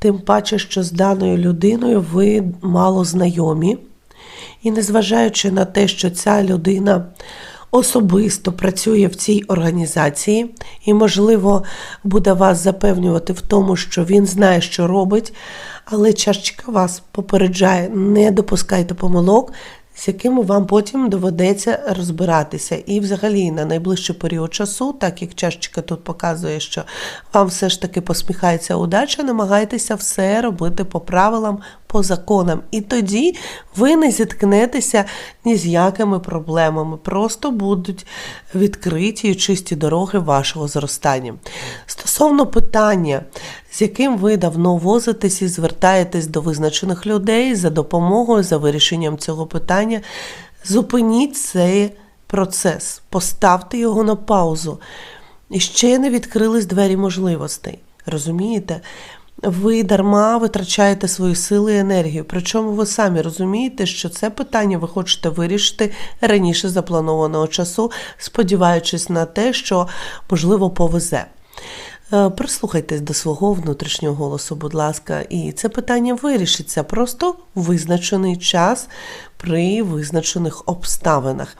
тим паче, що з даною людиною ви мало знайомі. І незважаючи на те, що ця людина особисто працює в цій організації і, можливо, буде вас запевнювати в тому, що він знає, що робить, але чашечка вас попереджає, не допускайте помилок, з якими вам потім доведеться розбиратися. І взагалі на найближчий період часу, так як чашечка тут показує, що вам все ж таки посміхається удача, намагайтеся все робити по правилам, по законам. І тоді ви не зіткнетеся ні з якими проблемами. Просто будуть відкриті і чисті дороги вашого зростання. Стосовно питання, з яким ви давно возитесь і звертаєтесь до визначених людей за допомогою, за вирішенням цього питання, зупиніть цей процес, поставте його на паузу. І ще не відкрились двері можливостей. Розумієте? Ви дарма витрачаєте свої сили і енергію. Причому ви самі розумієте, що це питання ви хочете вирішити раніше запланованого часу, сподіваючись на те, що можливо повезе. Е, Прислухайтесь до свого внутрішнього голосу, будь ласка, і це питання вирішиться просто в визначений час при визначених обставинах.